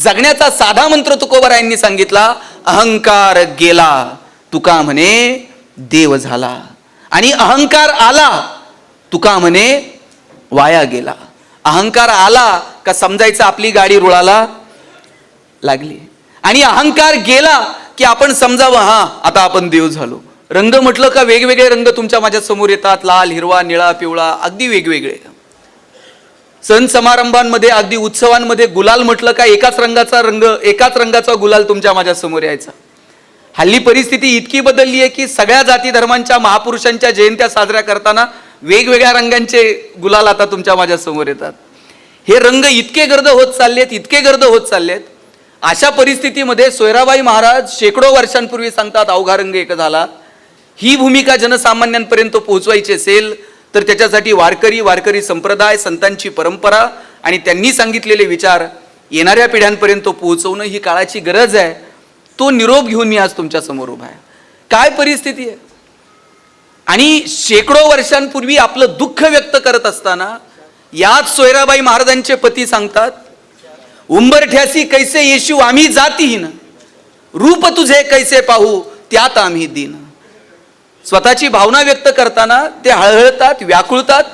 जगण्याचा साधा मंत्र तुकोबरायांनी सांगितला अहंकार गेला तुका म्हणे देव झाला. आणि अहंकार आला तुका म्हणे वाया गेला. अहंकार आला का समजायचं आपली गाडी रुळाला? लागली. आणि अहंकार गेला की आपण समजावं हा आता आपण देव झालो. रंग म्हटलं का वेगवेगळे रंग तुमच्या माझ्यासमोर येतात लाल हिरवा निळा पिवळा अगदी वेगवेगळे. सण समारंभांमध्ये अगदी उत्सवांमध्ये गुलाल म्हटलं का एकाच रंगाचा रंग एकाच रंगाचा गुलाल तुमच्या माझ्यासमोर यायचा. हल्ली परिस्थिती इतकी बदलली आहे की सगळ्या जाती धर्मांच्या महापुरुषांच्या जयंत्या साजऱ्या करताना वेगवेगळ्या रंगांचे गुलाल आता तुमच्या माझ्यासमोर येतात. हे रंग इतके गर्द होत चाललेत इतके गर्द होत चाललेत. अशा परिस्थितीमध्ये सोयराबाई महाराज शेकडो वर्षांपूर्वी सांगतात अवघा रंग एक झाला. ही भूमिका जनसामान्यांपर्यंत पोहोचवायची असेल तर त्याच्यासाठी वारकरी वारकरी संप्रदाय संतांची परंपरा आणि त्यांनी सांगितलेले विचार येणाऱ्या पिढ्यांपर्यंत पोहोचवणं ही काळाची गरज आहे. तो निरोप घेऊन मी आज तुमच्यासमोर उभा आहे. काय परिस्थिती आहे? आणि शेकडो वर्षांपूर्वी आपलं दुःख व्यक्त करत असताना याच सोयराबाई महाराजांचे पती सांगतात उंबरठ्यासी कैसे येशू आम्ही जातीहीन. रूप तुझे कैसे पाहू त्यात आम्ही दिन. स्वतःची भावना व्यक्त करताना ते हळहळतात व्याकुळतात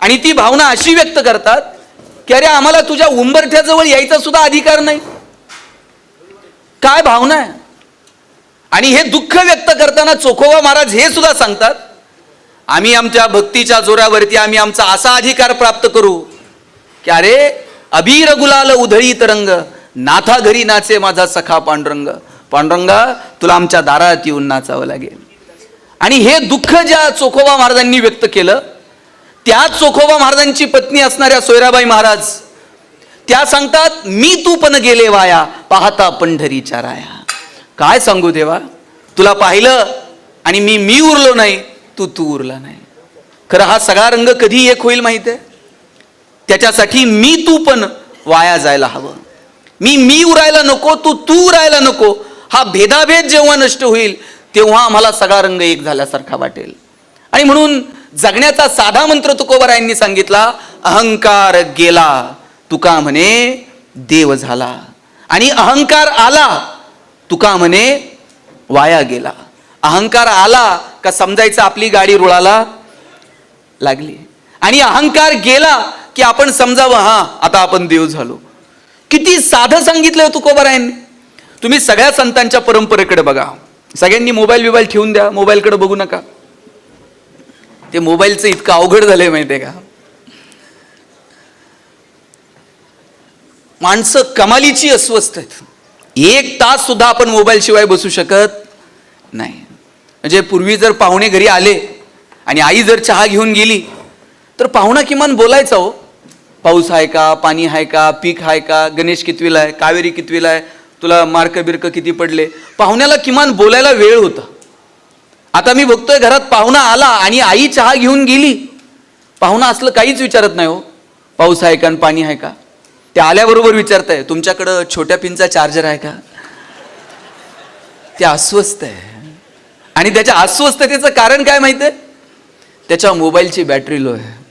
आणि ती भावना अशी व्यक्त करतात की अरे आम्हाला तुझ्या उंबरठ्याजवळ यायचा सुद्धा अधिकार नाही. काय भावना आहे? आणि हे दुःख व्यक्त करताना चोखोबा महाराज हे सुद्धा सांगतात आम्ही आमच्या भक्तीच्या जोरावरती आम्ही आमचा असा अधिकार प्राप्त करू की अरे अबीर गुलाल उधळी तरंग नाथा घरी नाचे माझा सखा पांडुरंग. पांडुरंगा तुला आमच्या दारात येऊन नाचावं लागेल. आणि हे दुःख ज्या चोखोबा महाराजांनी व्यक्त केलं त्याच चोखोबा महाराजांची पत्नी असणाऱ्या सोयराबाई महाराज त्या सांगतात मी तू पण गेले वाया पाहता पंढरीच्या राया. काय सांगू देवा? तुला पाहिलं आणि मी मी उरलो नाही तू तू उरला नाही. खरं हा सगळा रंग कधी एक होईल माहिती आहे त्याच्यासाठी मी तू पण वाया जायला हवं. मी मी उरायला नको तू तू उरायला नको. हा भेदाभेद जेव्हा नष्ट होईल तेव्हा आम्हाला सगळा रंग एक झाल्यासारखा वाटेल. आणि म्हणून जगण्याचा साधा मंत्र तुकोबरायांनी सांगितला अहंकार गेला तुका म्हणे देव झाला. आणि अहंकार आला तुका म्हणे वाया गेला. अहंकार आला का समजायचं आपली गाडी रुळाला लागली. आणि अहंकार गेला की आपण समजावं हा आता आपण देव झालो. किती साधं सांगितलं तुकोबरायांनी. तुम्ही सगळ्या संतांच्या परंपरेकडे बघा. सगळ्यांनी मोबाईल बिबाईल ठेवून द्या मोबाईलकडे बघू नका. ते मोबाईलचं इतकं अवघड झालंय माहितीये का? माणसं कमालीची अस्वस्थ आहेत. एक तास सुद्धा आपण मोबाईल शिवाय बसू शकत नाही. म्हणजे पूर्वी जर पाहुणे घरी आले आणि आई जर चहा घेऊन गेली तर पाहुणा किमान बोलायचा हो. पाऊस आहे का पाणी आहे का पीक आहे का गणेश कितवीला आहे कावेरी कितवीला आहे तुला मार्क बिर्क किती पडले? पाहुण्याला किमान बोलायला वेळ होता. आता मी बघतोय घरात पाहुणा आला आणि आई चहा घेऊन गेली. पाहुणा असलं काहीच विचारत नाही हो. पाऊस आहे का आणि पाणी आहे का? ते आल्याबरोबर विचारताय तुमच्याकडं छोट्या पिनचा चार्जर आहे का? ते अस्वस्थ आहे. आणि त्याच्या अस्वस्थतेचं कारण काय माहिती आहे? त्याच्या मोबाईलची बॅटरी लो आहे.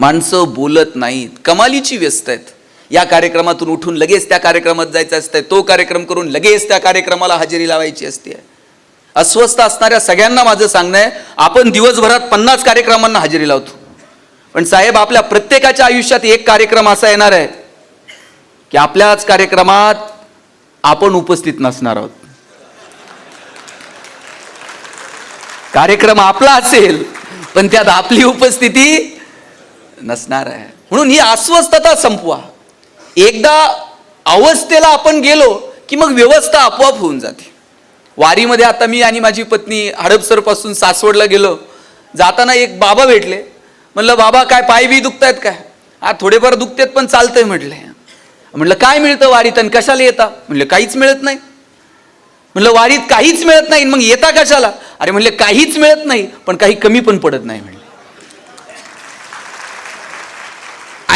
माणसं बोलत नाहीत. कमालीची व्यस्त आहेत. या कार्यक्रमातून उठून लगेच त्या कार्यक्रमात जायचं असतंय तो कार्यक्रम करून लगेच त्या कार्यक्रमाला हजेरी लावायची असते. अस्वस्थ असणाऱ्या सगळ्यांना माझं सांगणं आहे आपण दिवसभरात पन्नास कार्यक्रमांना हजेरी लावतो. पण साहेब आपल्या प्रत्येकाच्या आयुष्यात एक कार्यक्रम असा येणार आहे की आपल्याच कार्यक्रमात आपण उपस्थित नसणार आहोत. कार्यक्रम आपला असेल पण त्यात आपली उपस्थिती नसणार आहे. म्हणून ही अस्वस्थता संपवा. एकदा अवस्थेला आपण गेलो की मग व्यवस्था आपोआप होऊन जाते. वारीमध्ये आता मी आणि माझी पत्नी हडपसरपासून सासवडला गेलो. जाताना एक बाबा भेटले. म्हणलं बाबा काय पाय बी दुखतायत काय? हा थोडेफार दुखतेत पण चालतंय म्हटले. म्हणलं काय मिळतं वारीत आणि कशाला येता? म्हणलं काहीच मिळत नाही. म्हणलं वारीत काहीच मिळत नाही मग येता कशाला? अरे म्हणले काहीच मिळत नाही पण काही कमी पण पडत नाही म्हणलं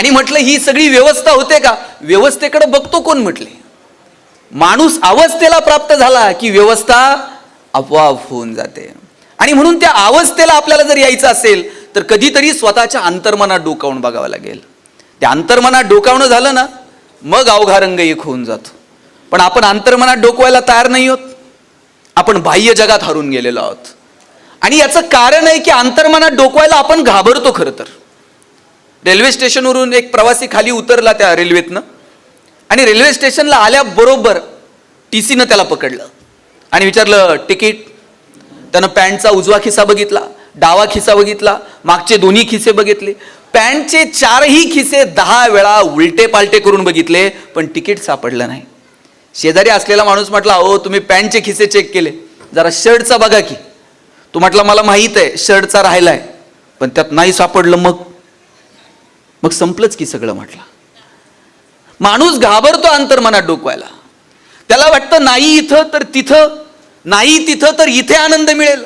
आणि म्हटलं ही सगळी व्यवस्था होते का? व्यवस्थेकडे बघतो कोण म्हटले. माणूस अवस्थेला प्राप्त झाला की व्यवस्था आपोआप होऊन जाते. आणि म्हणून त्या अवस्थेला आपल्याला जर यायचं असेल तर कधीतरी स्वतःच्या अंतर्मनात डोकावून बघावं लागेल. त्या अंतर्मनात डोकावणं झालं ना मग अवघा रंग एक होऊन जातो. पण आपण अंतर्मनात डोकवायला तयार नाही होत. आपण बाह्य जगात हरून गेलेलो आहोत. आणि याचं कारण आहे की अंतर्मनात डोकवायला आपण घाबरतो खरं तर. रेल्वे स्टेशनवरून एक प्रवासी खाली उतरला त्या रेल्वेतनं. आणि रेल्वे स्टेशनला आल्याबरोबर टी सीनं त्याला पकडलं. आणि विचारलं तिकीट. त्यानं पॅन्टचा उजवा खिसा बघितला डावा खिसा बघितला मागचे दोन्ही खिसे बघितले. पॅन्टचे चारही खिसे दहा वेळा उलटे पालटे करून बघितले पण तिकीट सापडलं नाही. शेजारी असलेला माणूस म्हटला अहो तुम्ही पॅन्टचे खिसे चेक केले. जरा शर्टचा बघा की. तो म्हटला मला माहीत आहे शर्टचा राहिला आहे पण त्यात नाही सापडलं मग. मग संपलंच की सगळं म्हटलं. माणूस घाबरतो अंतर्मनात डोकवायला. त्याला वाटतं नाही इथं तर तिथं नाही तिथं तर इथे आनंद मिळेल.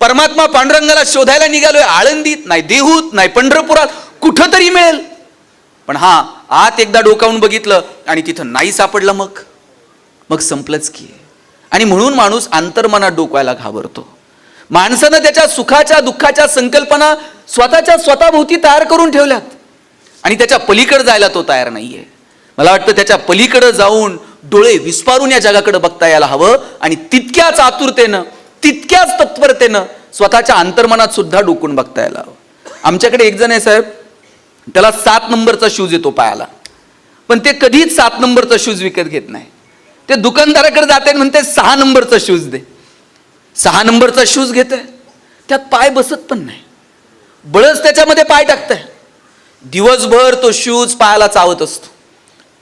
परमात्मा पांडुरंगाला शोधायला निघालोय आळंदीत नाही देहूत नाही पंढरपुरात कुठं तरी मिळेल. पण हा आत एकदा डोकावून बघितलं आणि तिथं नाही सापडलं मग. मग संपलंच की. आणि म्हणून माणूस अंतर्मनात डोकवायला घाबरतो. माणसानं त्याच्या सुखाच्या दुःखाच्या संकल्पना स्वतःच्या स्वतःभोवती तयार करून ठेवल्यात. आणि त्याच्या पलीकडे जायला तो तयार नाहीये. मला वाटतं त्याच्या पलीकडे जाऊन डोळे विस्पारून या जगाकडे बघता यायला हवं आणि तितक्याच आतुरतेनं तितक्याच तत्परतेनं स्वतःच्या अंतर्मनात सुद्धा डोकून बघता यायला हवं. आमच्याकडे एक जण आहे साहेब त्याला सात नंबरचा शूज येतो पायाला. पण ते कधीच सात नंबरचा शूज विकत घेत नाही. ते दुकानदाराकडे जाते आणि म्हणते सहा नंबरचा शूज दे. सहा नंबरचा शूज घेत आहे त्यात पाय बसत पण नाही. बळच त्याच्यामध्ये पाय टाकतंय. दिवसभर तो शूज पायाला चावत असतो.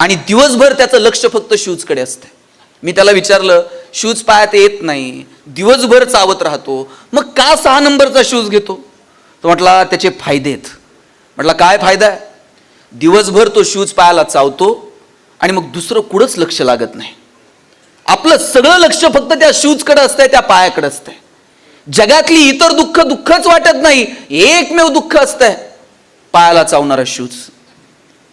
आणि दिवसभर त्याचं लक्ष फक्त शूजकडे असतं मी त्याला विचारलं शूज पायात येत नाही. दिवसभर चावत राहतो. मग का सहा नंबरचा शूज घेतो? तो म्हटला त्याचे फायदे आहेत. म्हटला काय फायदा आहे? दिवसभर तो शूज पायाला चावतो आणि मग दुसरं कुठंच लक्ष लागत नाही. आपलं सगळं लक्ष फक्त त्या शूजकडे असतंय त्या पायाकडे असतंय. जगातली इतर दुःख दुःखच वाटत नाही एकमेव दुःख असतंय. पायाला चावणारा शूज.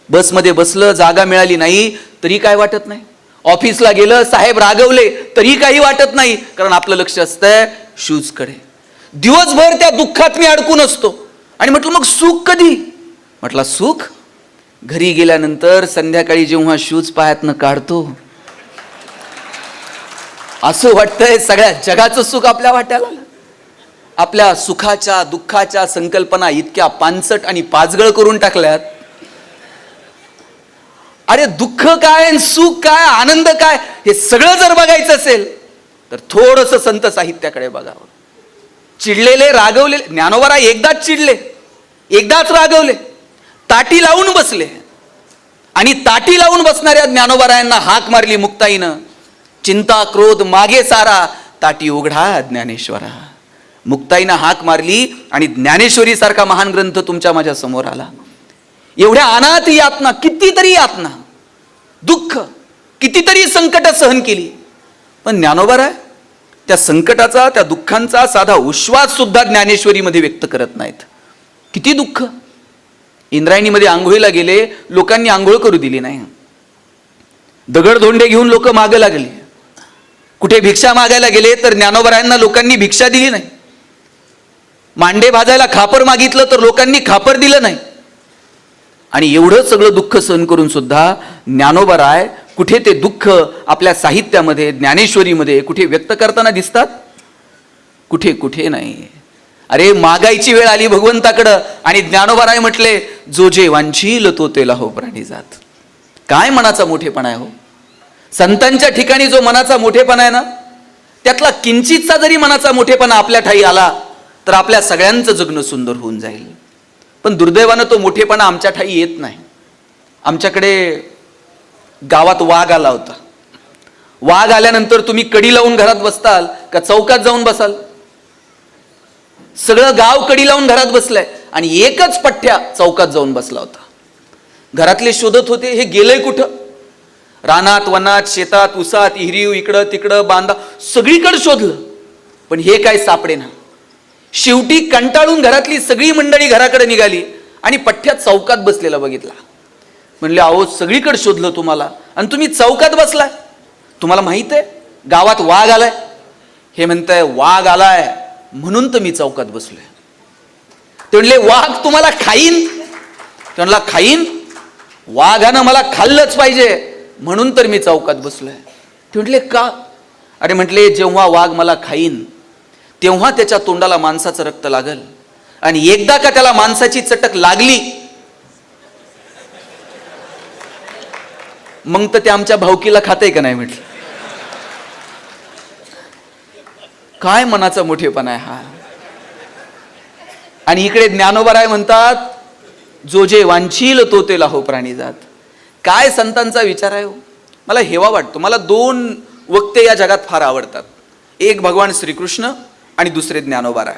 बसमध्ये बसलं जागा मिळाली नाही तरी काय वाटत नाही? ऑफिसला गेलं साहेब रागवले तरी काही वाटत नाही कारण आपलं लक्ष असतंय शूजकडे. दिवसभर त्या दुःखात मी अडकून असतो. आणि म्हटलं मग सुख कधी? म्हटला सुख? घरी गेल्यानंतर संध्याकाळी जेव्हा शूज पायातनं काढतो असं वाटतंय सगळ्या जगाचं सुख आपल्या वाट्याला. आपल्या सुखाच्या दुःखाच्या संकल्पना इतक्या पानसट आणि पाचगळ करून टाकल्यात. अरे दुःख काय सुख काय आनंद काय हे सगळं जर बघायचं असेल तर थोडस संत साहित्याकडे बघावं. चिडलेले रागवलेले ज्ञानोबरा एकदाच चिडले एकदाच रागवले. ताटी लावून बसले. आणि ताटी लावून बसणाऱ्या ज्ञानोबरायांना हाक मारली मुक्ताईनं. चिंता क्रोध मागे सारा ताटी उघडा ज्ञानेश्वरा मुक्ताईनं हाक मारली आणि ज्ञानेश्वरी सारखा महान ग्रंथ तुमच्या माझ्यासमोर आला एवढ्या अनाथ यातना कितीतरी यातना दुःख कितीतरी संकट सहन केली पण ज्ञानोबर आहे त्या संकटाचा त्या दुःखांचा साधा उश्वास सुद्धा ज्ञानेश्वरीमध्ये व्यक्त करत नाहीत किती दुःख इंद्रायणीमध्ये आंघोळीला गेले लोकांनी आंघोळ करू दिली नाही दगडधोंडे घेऊन लोक मागे लागले कुठे भिक्षा मागायला गेले तर ज्ञानोबरायांना लोकांनी भिक्षा दिली नाही. मांडे भाजायला खापर मागितलं तर लोकांनी खापर दिलं नाही. आणि एवढं सगळं दुःख सहन करून सुद्धा ज्ञानोबराय कुठे ते दुःख आपल्या साहित्यामध्ये ज्ञानेश्वरीमध्ये कुठे व्यक्त करताना दिसतात? कुठे कुठे नाही. अरे मागायची वेळ आली भगवंताकडं आणि ज्ञानोबराय म्हटले जो जे वांछील तो तेला हो प्राणी जात. काय मनाचा मोठेपणा आहे हो? संतांच्या ठिकाणी जो मनाचा मोठेपणा आहे ना त्यातला किंचितचा जरी मनाचा मोठेपणा आपल्या ठाई आला तर आपल्या सगळ्यांचं जगणं सुंदर होऊन जाईल. पण दुर्दैवानं तो मोठेपणा आमच्या ठाई येत नाही. आमच्याकडे गावात वाघ आला होता. वाघ आल्यानंतर तुम्ही कडी लावून घरात बसताल का चौकात जाऊन बसाल? सगळं गाव कडी लावून घरात बसलंय आणि एकच पठ्ठ्या चौकात जाऊन बसला होता. घरातले शोधत होते हे गेलंय कुठं? रानात वनात शेतात उसात इहरीव इकडं तिकडं बांधा सगळीकडे शोधलं. पण हे काय सापडे ना शेवटी कंटाळून घरातली सगळी मंडळी घराकडे निघाली आणि पठ्ठ्यात चौकात बसलेला बघितला. म्हणले अहो सगळीकडे शोधलं तुम्हाला. आणि तुम्ही चौकात बसलाय. तुम्हाला माहीत आहे गावात वाघ आलाय. हे म्हणताय वाघ आलाय. म्हणून तर मी चौकात बसलोय. ते म्हणले वाघ तुम्हाला खाईन. ते म्हणला खाईन? वाघानं मला खाल्लंच पाहिजे. म्हणून तर मी चौकात बसलोय. ते म्हटले का? अरे म्हटले जेव्हा वाघ मला खाईन तेव्हा त्याच्या तोंडाला माणसाचं रक्त लागल आणि एकदा का त्याला माणसाची चटक लागली मग तर ते आमच्या भावकीला खाते का नाही? म्हटलं. काय मनाचा मोठेपणा आहे हा. आणि इकडे ज्ञानोबराय म्हणतात जो जे वांछील तो ते लाहो प्राणी जात. काय संतांचा विचार आहे हो? मला हेवा वाटतो. मला दोन वक्ते या जगात फार आवडतात. एक भगवान श्रीकृष्ण आणि दुसरे ज्ञानोबाराय.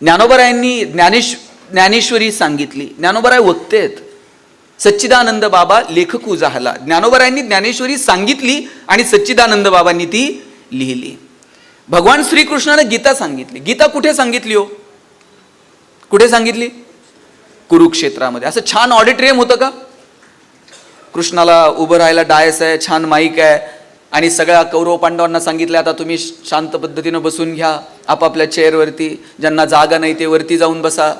ज्ञानोबरायांनी ज्ञानेश ज्ञानेश्वरी सांगितली. ज्ञानोबराय वक्ते आहेत. सच्चिदानंद बाबा लेखक झाला ज्ञानोबरायांनी ज्ञानेश्वरी सांगितली आणि सच्चिदानंद बाबांनी ती लिहिली. भगवान श्रीकृष्णाने गीता सांगितली. गीता कुठे सांगितली हो? कुठे सांगितली? कुरुक्षेत्रामध्ये. असं छान ऑडिटोरियम होतं का? कृष्णाला उभं राहायला डायस आहे छान माईक आहे. आणि सगळ्या कौरव पांडवांना सांगितलं आता तुम्ही शांत पद्धतीनं बसून घ्या आपापल्या चेअरवरती. ज्यांना जागा नाही ते वरती जाऊन बसा.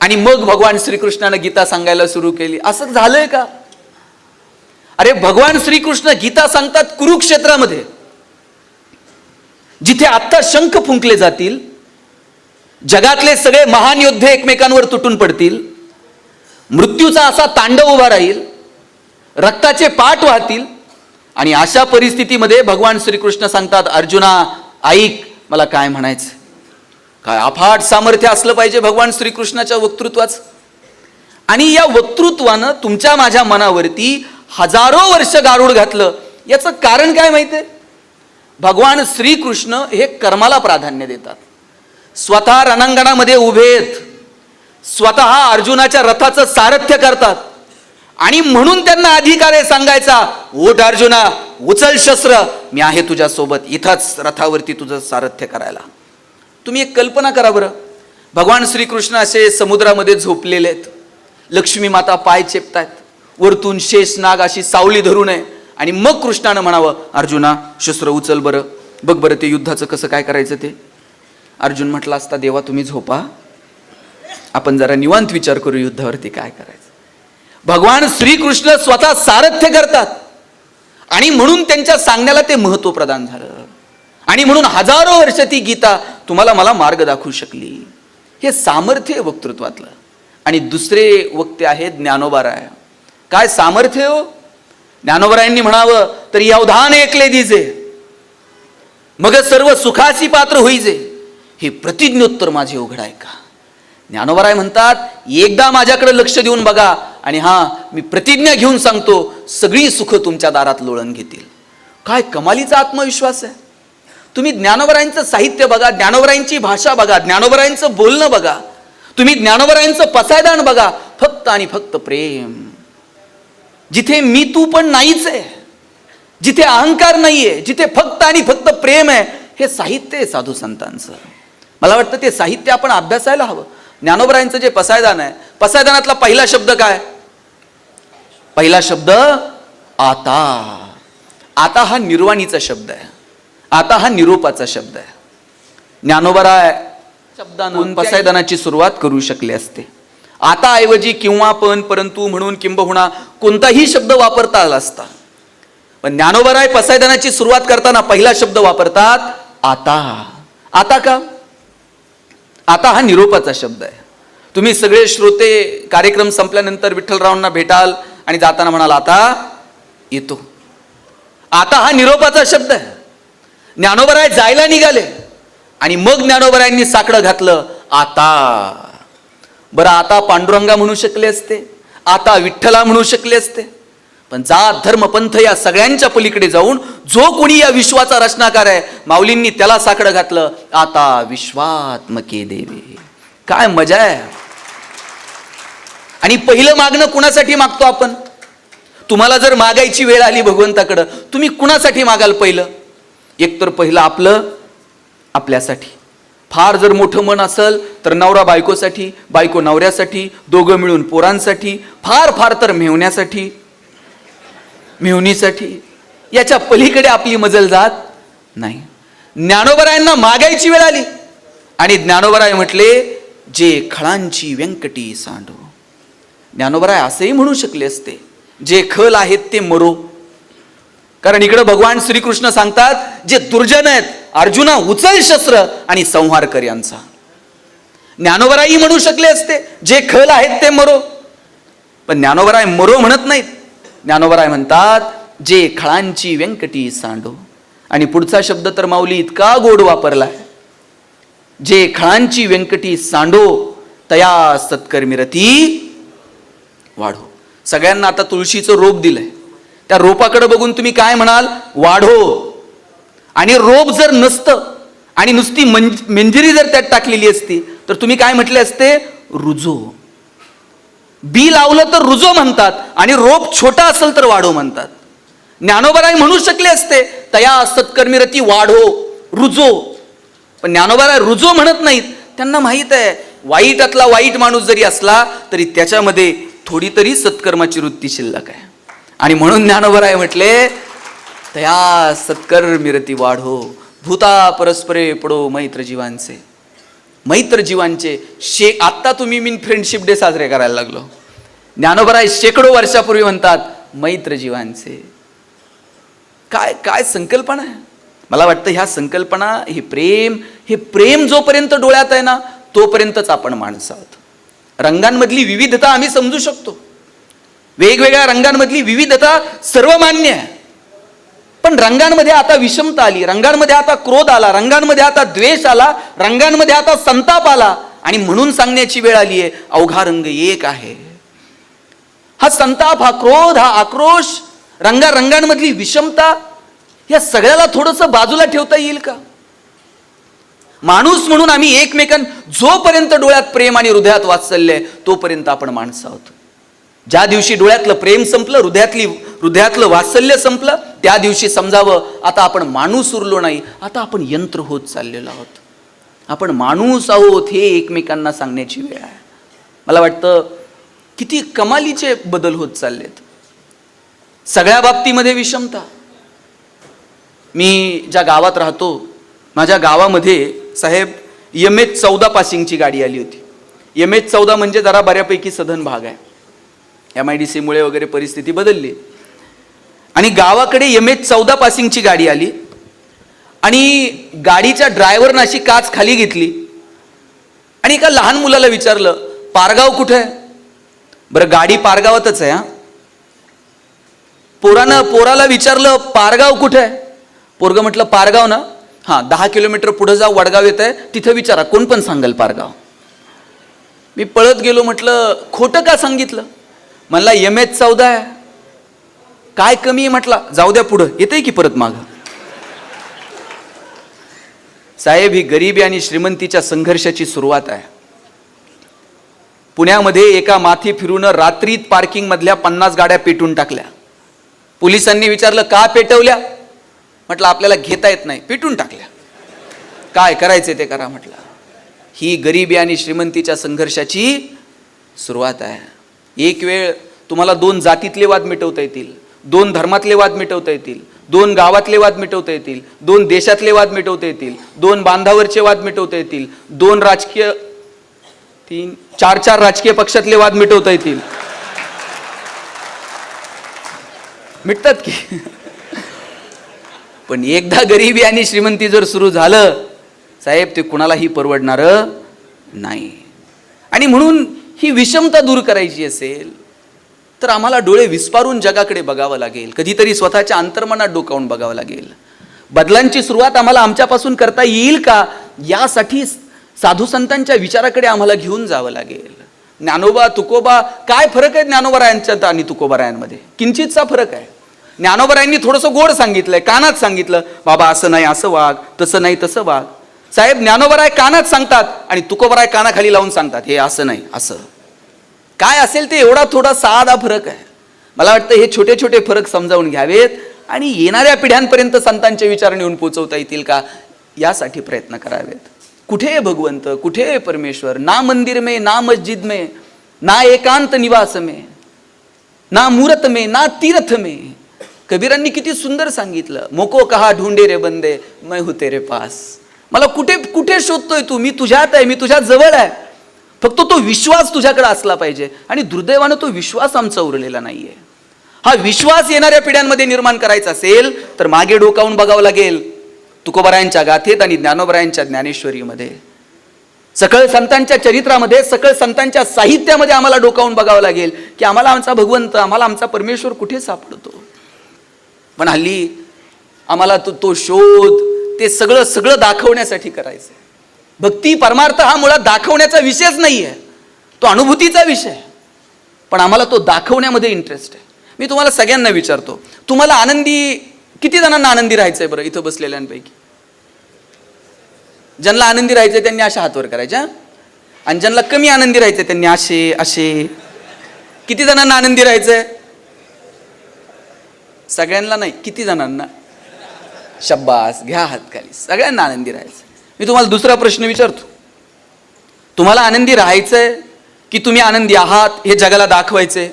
आणि मग भगवान श्रीकृष्णानं गीता सांगायला सुरू केली. असं झालंय का? अरे भगवान श्रीकृष्ण गीता सांगतात कुरुक्षेत्रामध्ये. जिथे आत्ता शंख फुंकले जातील जगातले सगळे महान योद्धे एकमेकांवर तुटून पडतील मृत्यूचा असा तांडव उभा राहील रक्ताचे पाठ वाहतील आणि अशा परिस्थितीमध्ये भगवान श्रीकृष्ण सांगतात अर्जुना ऐक मला काय म्हणायचं? काय अफाट सामर्थ्य असलं पाहिजे भगवान श्रीकृष्णाच्या वक्तृत्वाचं? आणि या वक्तृत्वानं तुमच्या माझ्या मनावरती हजारो वर्ष गारूड घातलं. याचं कारण काय माहिती आहे भगवान श्रीकृष्ण हे कर्माला प्राधान्य देतात. स्वतः रणांगणामध्ये उभेत स्वतः अर्जुनाच्या रथाचं सारथ्य करतात. आणि म्हणून त्यांना अधिकार आहे सांगायचा ओट अर्जुना उचल शस्त्र मी आहे तुझ्यासोबत इथंच रथावरती तुझं सारथ्य करायला. तुम्ही एक कल्पना करा बरं. भगवान श्रीकृष्ण असे समुद्रामध्ये झोपलेले आहेत. लक्ष्मी माता पाय चेपतायत. वरतून शेष नाग अशी सावली धरू नये आणि मग कृष्णानं म्हणावं अर्जुना शस्त्र उचल बरं. बघ बरं ते युद्धाचं कसं काय करायचं ते. अर्जुन म्हटलं असता देवा तुम्ही झोपा. आपण जरा निवांत विचार करू युद्धावरती काय करायचं. भगवान श्रीकृष्ण स्वतः सारथ्य करतात. आणि म्हणून त्यांच्या सांगण्याला ते महत्त्व प्रदान झालं. आणि म्हणून हजारो वर्ष ती गीता तुम्हाला मला मार्ग दाखवू शकली. हे सामर्थ्य वक्तृत्वातलं. आणि दुसरे वक्ते आहेत ज्ञानोबाराय. काय सामर्थ्य हो? ज्ञानोबरायांनी म्हणावं तर अवधान ऐकले दिजे. मग सर्व सुखाची पात्र होईजे. हे प्रतिज्ञोत्तर माझे उघडाय का ज्ञानोबराय म्हणतात एकदा माझ्याकडे लक्ष देऊन बघा आणि हा मी प्रतिज्ञा घेऊन सांगतो सगळी सुख तुमच्या दारात लोळण घेतील. काय कमालीचा आत्मविश्वास आहे? तुम्ही ज्ञानोबरायांचं साहित्य बघा ज्ञानोबरायांची भाषा बघा ज्ञानोबरायांचं बोलणं बघा. तुम्ही ज्ञानोबरायांचं पसायदान बघा फक्त आणि फक्त प्रेम. जिथे मी तू पण नाहीच आहे जिथे अहंकार नाहीये जिथे फक्त आणि फक्त प्रेम आहे हे साहित्य आहे साधू संतांचं. मला वाटतं ते साहित्य आपण अभ्यासायला हवं. ज्ञानोबरायांचं जे पसायदान आहे पसायदानातला पहिला शब्द काय? पहिला शब्द आता. आता हा निर्वाणीचा शब्द आहे. आता हा निरोपाचा शब्द आहे. ज्ञानोबराय शब्दानं पसायदानाची सुरुवात करू शकले असते. आता ऐवजी किंवा पण परंतु म्हणून किंबहुना कोणताही शब्द वापरता आला असता. पण ज्ञानोबराय पसायदानाची सुरुवात करताना पहिला शब्द वापरतात आता. आता का? आता हा निरोपाचा शब्द आहे. तुम्ही सगळे श्रोते कार्यक्रम संपल्यानंतर विठ्ठलरावांना भेटाल आणि जाताना म्हणाल आता येतो. आता हा निरोपाचा शब्द आहे. ज्ञानोबराय जायला निघाले आणि मग ज्ञानोबरायांनी साकडं घातलं आता. बरं आता पांडुरंगा म्हणू शकले असते आता विठ्ठला म्हणू शकले असते. पण जात धर्म पंथ या सगळ्यांच्या पलीकडे जाऊन जो कोणी या विश्वाचा रचनाकार आहे माऊलींनी त्याला साकडं घातलं आता विश्वात्मके देवे. काय मजा आहे. आणि पहिलं मागणं कुणासाठी मागतो आपण? तुम्हाला जर मागायची वेळ आली भगवंताकडं तुम्ही कुणासाठी मागाल पहिलं? एकतर पहिलं आपलं आपल्यासाठी. फार जर मोठं मन असेल तर नवरा बायकोसाठी बायको नवऱ्यासाठी दोघं मिळून पोरांसाठी फार फार तर मेवण्यासाठी. मेवणीसाठी याच्या पलीकडे आपली मजल जात नाही. ज्ञानोबरायांना मागायची वेळ आली. आणि ज्ञानोबराय म्हटले जे खळांची व्यंकटी सांडो. ज्ञानोबराय असंही म्हणू शकले असते जे खल आहेत ते मरो. कारण इकडं भगवान श्रीकृष्ण सांगतात जे दुर्जन आहेत अर्जुना उचल शस्त्र आणि संहारकर यांचा. ज्ञानोबराई म्हणू शकले असते जे खल आहेत ते मरो. पण ज्ञानोबराय मरो म्हणत नाहीत. ज्ञानोबराय म्हणतात जे खळांची व्यंकटी सांडो. आणि पुढचा शब्द तर माऊली इतका गोड वापरला जे खळांची व्यंकटी सांडो तया सत्कर्मिरती वाढो. सगळ्यांना आता तुळशीचं रोप दिलंय. त्या रोपाकडे बघून तुम्ही काय म्हणाल? वाढो. आणि रोप जर नसतं आणि नुसती मंज मंजिरी जर त्यात टाकलेली असती तर तुम्ही काय म्हटले असते? रुजो. बी लावलं तर रुजो म्हणतात आणि रोप छोटा असेल तर वाढो म्हणतात. ज्ञानोबराय म्हणू शकले असते तया सत्कर्मीरती वाढो रुजो. पण ज्ञानोबराय रुजो म्हणत नाहीत. त्यांना माहीत आहे वाईटातला वाईट माणूस जरी असला तरी त्याच्यामध्ये थोडी तरी सत्कर्माची वृत्ती शिल्लक आहे. आणि म्हणून ज्ञानोबराय म्हटले तया सत्कर्मिरती वाढो भूता परस्परे पडो मैत्र जीवांचे मैत्र जीवांचे शे आत्ता तुम्ही मी फ्रेंडशिप डे साजरे करायला लागलो. ज्ञानोबराय शेकडो वर्षापूर्वी म्हणतात मैत्र जीवांचे. काय काय संकल्पना आहे? मला वाटतं ह्या संकल्पना हे प्रेम हे प्रेम जोपर्यंत डोळ्यात आहे ना तोपर्यंतच आपण माणसं आहोत. रंगांमधली विविधता आम्ही समजू शकतो. वेगवेगळ्या रंगांमधली विविधता सर्वमान्य आहे. पण रंगांमध्ये आता विषमता आली रंगांमध्ये आता क्रोध आला रंगांमध्ये आता द्वेष आला रंगांमध्ये आता संताप आला आणि म्हणून सांगण्याची वेळ आली आहे अवघा रंग एक आहे. हा संताप हा क्रोध हा आक्रोश रंगा रंगांमधली विषमता या सगळ्याला थोडंसं बाजूला ठेवता येईल का? माणूस म्हणून आम्ही एकमेकां जोपर्यंत डोळ्यात प्रेम आणि हृदयात वात्सल्य तोपर्यंत आपण माणसं आहोत. ज्या दिवशी डोळ्यातलं प्रेम संपलं हृदयातली हृदयातलं वात्सल्य संपलं त्या दिवशी समजावं आता आपण माणूस उरलो नाही आता आपण यंत्र होत चाललेलो आहोत. आपण माणूस आहोत हे एकमेकांना सांगण्याची वेळ आहे. मला वाटतं किती कमालीचे बदल होत चाललेत. सगळ्या बाबतीमध्ये विषमता. मी ज्या गावात राहतो माझ्या गावामध्ये साहेब एम एच चौदा पासिंगची गाडी आली होती. एम एच चौदा म्हणजे जरा बऱ्यापैकी सधन भाग आहे. एम आय डी सीमुळे वगैरे परिस्थिती बदलली. आणि गावाकडे एम एच चौदा पासिंगची गाडी आली. आणि गाडीच्या ड्रायव्हरनं अशी काच खाली घेतली. आणि एका लहान मुलाला विचारलं पारगाव कुठं आहे? बरं गाडी पारगावातच आहे हा. पोरानं पोराला विचारलं पारगाव कुठं आहे? पोरगं म्हटलं पारगाव ना. हां दहा किलोमीटर पुढं जाऊ वडगाव येत आहे तिथं विचारा कोण पण सांगेल पारगाव. मी पळत गेलो म्हटलं खोटं का सांगितलं? म्हणला एम एच चौदा आहे. काय कमी आहे? म्हटलं जाऊ द्या पुढं येतंय की परत मागं? साहेब ही गरिबी आणि श्रीमंतीच्या संघर्षाची सुरुवात आहे. पुण्यामध्ये एका माथी फिरून रात्रीत पार्किंग मधल्या पन्नास गाड्या पेटून टाकल्या. पोलिसांनी विचारलं का पेटवल्या? म्हटलं आपल्याला घेता येत नाही पेटून टाकल्या. काय करायचे ते करा म्हटलं. ही गरिबी आणि श्रीमंतीच्या संघर्षाची सुरुवात आहे. एक वेळ तुम्हाला दोन जातीतले वाद मिटवता येतील दोन धर्मातले वाद मिटवता येतील दोन गावातले वाद मिटवता येतील दोन देशातले वाद मिटवता येतील दोन बांधावरचे वाद मिटवता येतील दोन राजकीय तीन चार चार राजकीय पक्षातले वाद मिटवता येतील. मिटतात की? पण एकदा गरिबी आणि श्रीमंती जर सुरू झालं साहेब ते कुणालाही परवडणार नाही. आणि म्हणून ही विषमता दूर करायची असेल तर आम्हाला डोळे विस्पारून जगाकडे बघावं लागेल. कधीतरी स्वतःच्या अंतर्मनात डोकावून बघावं लागेल. बदलांची सुरुवात आम्हाला आमच्यापासून करता येईल का? यासाठी साधू संतांच्या विचाराकडे आम्हाला घेऊन जावं लागेल. ज्ञानोबा तुकोबा काय फरक आहे ज्ञानोबरायांच्यात आणि तुकोबरायांमध्ये? किंचितचा फरक आहे. ज्ञानोबरायांनी थोडंसं गोड सांगितलंय कानात सांगितलं बाबा असं नाही असं वाघ तसं नाही तसं वाघ साहेब ज्ञानोबराय कानात सांगतात आणि तुकोबराय कानाखाली लावून सांगतात. हे असं नाही असं. काय असेल ते एवढा थोडा साधा फरक आहे. मला वाटतं हे छोटे छोटे फरक समजावून घ्यावेत आणि येणाऱ्या पिढ्यांपर्यंत संतांचे विचार नेऊन पोचवता येतील का यासाठी प्रयत्न करावेत. कुठे भगवंत? कुठे परमेश्वर? ना मंदिर मे ना मस्जिद मे ना एकांत निवास मे ना मूरत मे ना तीर्थ मे. कबीरांनी किती सुंदर सांगितलं. मोको कहा ढूंढे रे बंदे मैं होते तेरे पास. मला कुठे कुठे शोधतोय तू? मी तुझ्यात आहे मी तुझ्या जवळ आहे. फक्त तो विश्वास तुझ्याकडे असला पाहिजे. आणि दुर्दैवानं तो विश्वास आमचा उरलेला नाहीये. हा विश्वास येणाऱ्या पिढ्यांमध्ये निर्माण करायचा असेल तर मागे डोकावून बघावं लागेल. तुकोबरायांच्या गाथेत आणि ज्ञानोबरायांच्या ज्ञानेश्वरीमध्ये. सकळ संतांच्या चरित्रामध्ये सकळ संतांच्या साहित्यामध्ये आम्हाला डोकावून बघावं लागेल की आम्हाला आमचा भगवंत आम्हाला आमचा परमेश्वर कुठे सापडतो? पण हल्ली आम्हाला तो तो शोध ते सगळं सगळं दाखवण्यासाठी करायचं. भक्ती परमार्थ हा मुळात दाखवण्याचा विषयच नाही आहे तो अनुभूतीचा विषय. आहे पण आम्हाला तो दाखवण्यामध्ये इंटरेस्ट आहे. मी तुम्हाला सगळ्यांना विचारतो तुम्हाला आनंदी किती जणांना आनंदी राहायचंय बरं इथं बसलेल्यांपैकी? ज्यांना आनंदी राहायचंय त्यांनी अशा हातवर करायच्या आणि ज्यांना कमी आनंदी राहायचंय त्यांनी असे असे. किती जणांना आनंदी राहायचंय? सगळ्यांना नाही किती जणांना? शब्बास घ्या हातखाली. सगळ्यांना आनंदी राहायचं. मी तुम्हाला दुसरा प्रश्न विचारतो. तुम्हाला आनंदी राहायचंय की तुम्ही आनंदी आहात हे जगाला दाखवायचे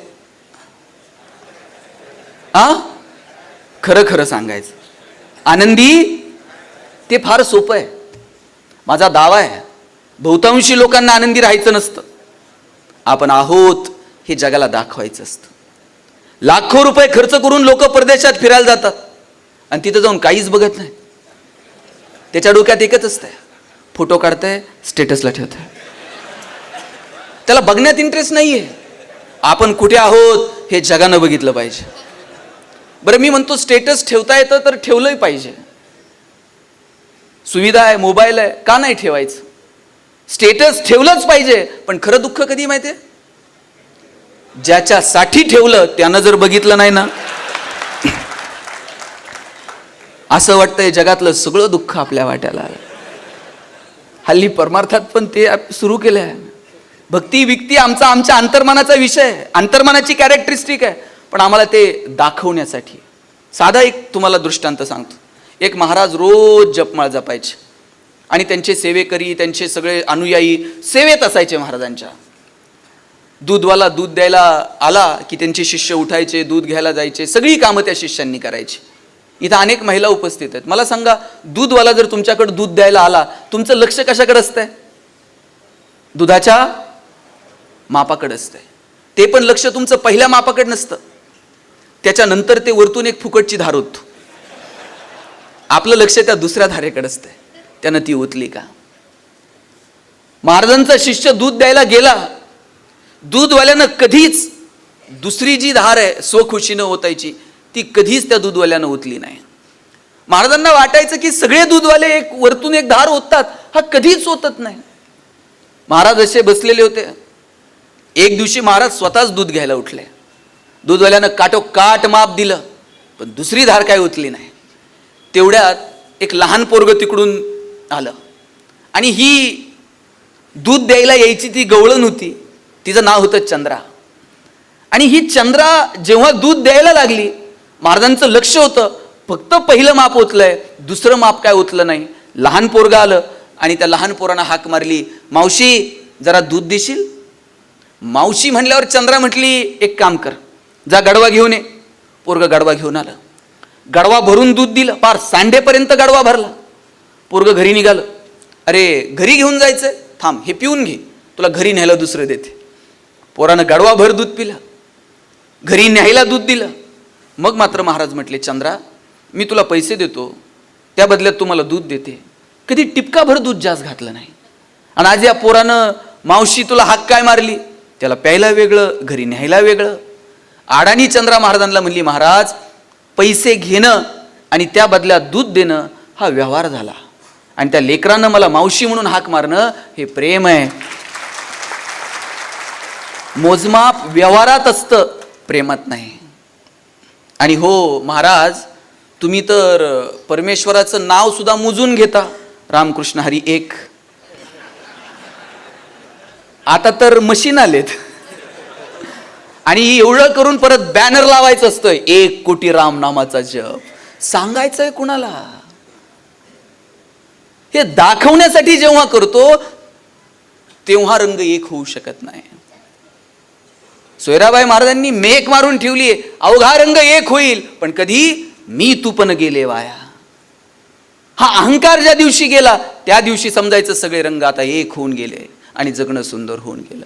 आ? खरं खरं सांगायचं. आनंदी ते फार सोपं आहे. माझा दावा आहे. बहुतांशी लोकांना आनंदी राहायचं नसतं. आपण आहोत हे जगाला दाखवायचं असतं. लाखो रुपये खर्च करून लोक परदेशात फिरायला जातात. आणि तिथं जाऊन काहीच बघत नाही. त्याच्या डोक्यात एकच असतंय. फोटो काढताय स्टेटसला ठेवताय. त्याला बघण्यात इंटरेस्ट नाहीये. आपण कुठे आहोत हे जगानं बघितलं पाहिजे. बरं मी म्हणतो स्टेटस ठेवता येतं तर ठेवलंही पाहिजे. सुविधा आहे मोबाईल आहे का नाही ठेवायचं? स्टेटस ठेवलंच पाहिजे पण खरं दुःख कधी माहितीये? ज्याच्यासाठी ठेवलं त्यानं जर बघितलं नाही ना असं वाटतंय जगातलं सगळं दुःख आपल्या वाट्याला आलं. हल्ली परमार्थात पण ते सुरू केलं आहे भक्ती विक्ती आमचा आमच्या अंतर्मानाचा विषय आहे. अंतर्मनाची कॅरेक्टरिस्टिक आहे. पण आम्हाला ते दाखवण्यासाठी. साधा एक तुम्हाला दृष्टांत सांगतो. एक महाराज रोज जपमाळ जपायचे. आणि त्यांचे सेवेकरी त्यांचे सगळे अनुयायी सेवेत असायचे महाराजांच्या. दूधवाला दूध द्यायला आला की त्यांचे शिष्य उठायचे दूध घ्यायला जायचे सगळी कामं त्या शिष्यांनी करायची. इथं अनेक महिला उपस्थित आहेत. मला सांगा दूधवाला जर तुमच्याकडे दूध द्यायला आला तुमचं लक्ष कशाकडे असतंय? दुधाच्या मापाकडे असतंय. ते पण लक्ष तुमचं पहिल्या मापाकडे नसतं. त्याच्यानंतर ते वरतून एक फुकटची धार होतो आपलं लक्ष त्या दुसऱ्या धारेकडे असतंय. त्यानं ती ओतली का? महाराजांचा शिष्य दूध द्यायला गेला. दूधवाल्यानं कधीच दुसरी जी धार आहे स्वखुशीनं ओतायची ती कधीच त्या दूधवाल्यानं ओतली नाही. महाराजांना वाटायचं की सगळे दूधवाले एक वरतून एक धार ओततात हा कधीच ओतत नाही. महाराज असे बसलेले होते. एक दिवशी महाराज स्वतःच दूध घ्यायला उठले. दूधवाल्यानं काटो काट माप दिलं पण दुसरी धार काय ओतली नाही. तेवढ्यात एक लहान पोरग तिकडून आलं. आणि ही दूध द्यायला यायची ती गवळण होती. तिचं नाव होतं चंद्रा. आणि ही चंद्रा जेव्हा दूध द्यायला लागली महाराजांचं लक्ष होतं. फक्त पहिलं माप ओतलंय दुसरं माप काय ओतलं नाही. लहान पोरगं आलं आणि त्या लहान पोरानं हाक मारली. मावशी जरा दूध देशील? मावशी म्हणल्यावर चंद्रा म्हटली एक काम कर जा गडवा घेऊन ये. पोरगं गडवा घेऊन आलं. गडवा भरून दूध दिलं. पार सांडेपर्यंत गडवा भरला. पोरगं घरी निघालं. अरे घरी घेऊन जायचं थांब हे पिऊन घे. तुला घरी न्यायला दुसरं देते. पोरानं गडवा भर दूध पिलं. घरी न्यायला दूध दिलं. मग मात्र महाराज म्हटले चंद्रा मी तुला पैसे देतो त्या बदल्यात तुम्हाला दूध देते. कधी टिपकाभर दूध जास्त घातलं नाही. आणि आज या पोरानं मावशी तुला हाक काय मारली? त्याला प्यायला वेगळं घरी न्यायला वेगळं. आडानी चंद्रा महाराजांना म्हणली महाराज पैसे घेणं आणि त्या बदल्यात दूध देणं हा व्यवहार झाला. आणि त्या लेकरानं मला मावशी म्हणून हाक मारणं हे प्रेम आहे. मोजमाप व्यवहारात असतं प्रेमात नाही. आणि हो महाराज तुम्ही तर परमेश्वराचं नाव सुद्धा मोजून घेता. रामकृष्ण हरी एक. आता तर मशीन आलेत. आणि एवढं करून परत बॅनर लावायचं असतं एक कोटी राम नामाचा जप. सांगायचंय कुणाला? हे दाखवण्यासाठी जेव्हा करतो तेव्हा रंग एक होऊ शकत नाही. सोयराबाई महाराजांनी मेक मारून ठेवली अवघा रंग एक होईल पण कधी मी तू पण गेले वाया. हा अहंकार ज्या दिवशी गेला त्या दिवशी समजायचं सगळे रंग आता एक होऊन गेले आणि जगणं सुंदर होऊन गेलं.